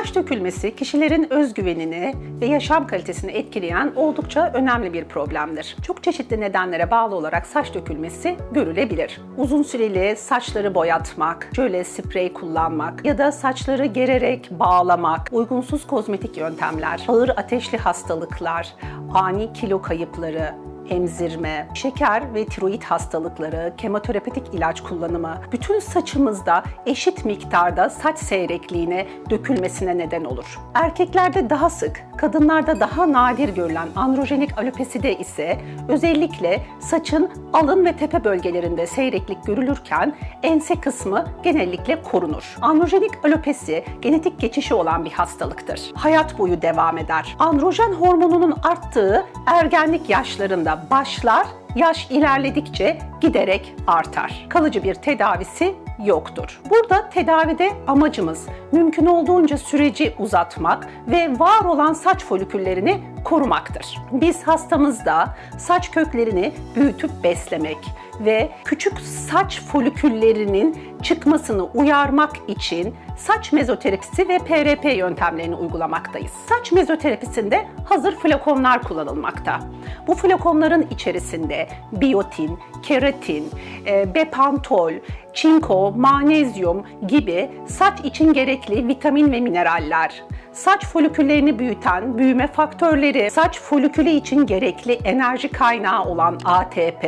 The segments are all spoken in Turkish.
Saç dökülmesi kişilerin özgüvenini ve yaşam kalitesini etkileyen oldukça önemli bir problemdir. Çok çeşitli nedenlere bağlı olarak saç dökülmesi görülebilir. Uzun süreli saçları boyatmak, şöyle sprey kullanmak ya da saçları gererek bağlamak, uygunsuz kozmetik yöntemler, ağır ateşli hastalıklar, ani kilo kayıpları, emzirme, şeker ve tiroid hastalıkları, kemoterapetik ilaç kullanımı, bütün saçımızda eşit miktarda saç seyrekliğine, dökülmesine neden olur. Erkeklerde daha sık, kadınlarda daha nadir görülen androjenik alopeside ise özellikle saçın alın ve tepe bölgelerinde seyreklik görülürken ense kısmı genellikle korunur. Androjenik alopesi genetik geçişi olan bir hastalıktır. Hayat boyu devam eder. Androjen hormonunun arttığı ergenlik yaşlarında başlar, yaş ilerledikçe giderek artar. Kalıcı bir tedavisi yoktur. Burada tedavide amacımız mümkün olduğunca süreci uzatmak ve var olan saç foliküllerini korumaktır. Biz hastamızda saç köklerini büyütüp beslemek ve küçük saç foliküllerinin çıkmasını uyarmak için saç mezoterapisi ve PRP yöntemlerini uygulamaktayız. Saç mezoterapisinde hazır flakonlar kullanılmakta. Bu flakonların içerisinde biyotin, keratin, e, bepantol, çinko, magnezyum gibi saç için gerekli vitamin ve mineraller, saç foliküllerini büyüten büyüme faktörleri, saç folikülü için gerekli enerji kaynağı olan ATP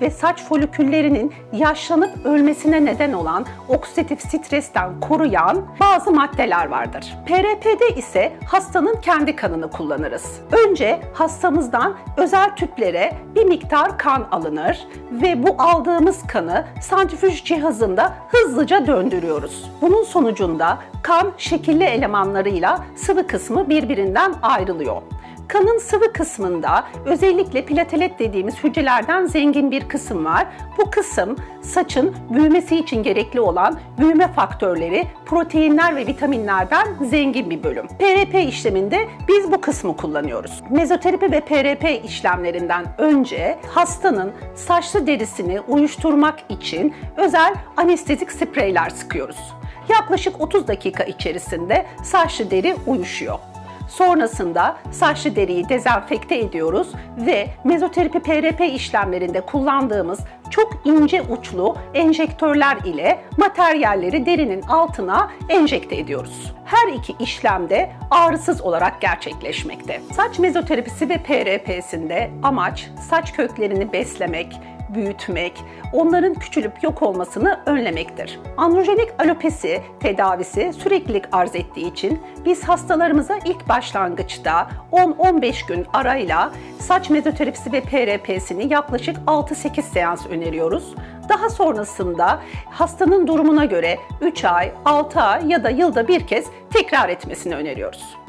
ve saç foliküllerinin yaşlanıp ölmesine neden olan oksidatif stresten koruyan bazı maddeler vardır. PRP'de ise hastanın kendi kanını kullanırız. Önce hastamızdan özel tüplere bir miktar kan alınır ve bu aldığımız kanı santrifüj cihazında hızlıca döndürüyoruz. Bunun sonucunda kan şekilli elemanlarıyla sıvı kısmı birbirinden ayrılıyor. Kanın sıvı kısmında özellikle platelet dediğimiz hücrelerden zengin bir kısım var. Bu kısım saçın büyümesi için gerekli olan büyüme faktörleri, proteinler ve vitaminlerden zengin bir bölüm. PRP işleminde biz bu kısmı kullanıyoruz. Mezoterapi ve PRP işlemlerinden önce hastanın saçlı derisini uyuşturmak için özel anestezik spreyler sıkıyoruz. Yaklaşık 30 dakika içerisinde saçlı deri uyuşuyor. Sonrasında saçlı deriyi dezenfekte ediyoruz ve mezoterapi PRP işlemlerinde kullandığımız çok ince uçlu enjektörler ile materyalleri derinin altına enjekte ediyoruz. Her iki işlemde ağrısız olarak gerçekleşmekte. Saç mezoterapisi ve PRP'sinde amaç saç köklerini beslemek, büyütmek, onların küçülüp yok olmasını önlemektir. Androjenik alopesi tedavisi süreklilik arz ettiği için biz hastalarımıza ilk başlangıçta 10-15 gün arayla saç mezoterapisi ve PRP'sini yaklaşık 6-8 seans öneriyoruz. Daha sonrasında hastanın durumuna göre 3 ay, 6 ay ya da yılda bir kez tekrar etmesini öneriyoruz.